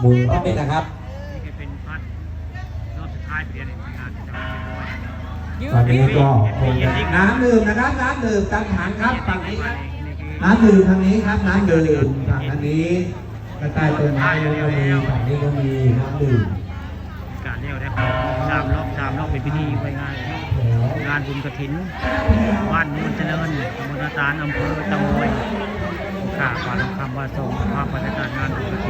างมุงไว้นะครับนี่ก็เป็นพัดรอบสุดท้ายเปลี่ยนงานจะจะเรียบร้อยตอนนี้ก็คงจะน้ำดื่มนะครับน้ำดื่มตามฐานครับฝั่งนี้ครับน้ำดื่มทางนี้ครับน้ำดื่มฝั่งอันนี้กระต่ายเติมน้ำก็มีฝั่งนี้ก็มีน้ำดื่มการเรียกได้ครับสามรอบสามรอบเป็นพิธีไว้งานงานบุญกระถินบ้านนูนเจริญตำบลนาตาลอำเภอตะมวยข่าฝันคำว่าทรงภาพบรรยากาศงานบุญกระถิน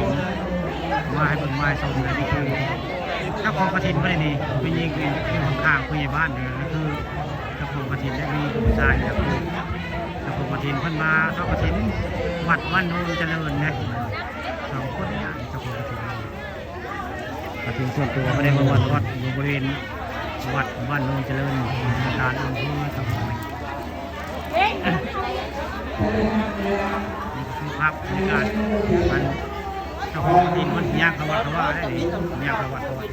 มาให้เบิ่งไม้ทรงในพิธีเจ้าของกระถินไม่ได้นี่เป็นยิงเป็นอยู่ข้างๆผู้ใหญ่บ้านเนี่ยก็คือเจ้าของกระถินได้มีผู้ชายแบบนี้เจ้าของกระถินเพิ่นมาเจ้ากระถินวัดบ้านนูนเจริญนะสองคนเนี่ยเจ้าของกระถินกระถินส่วนตัวไม่ได้มาวัดวัดอยู่บริเวณวัดบ้านโนนเจริญการอำเภอตะพอยนี่คือภาพบรรยากาศมัน เจ้าของกระถิ่นมันยากเขาวัดเขาว่าได้เลยากเขาวัดเขาว่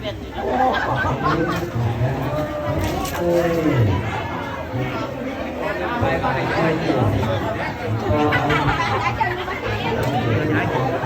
า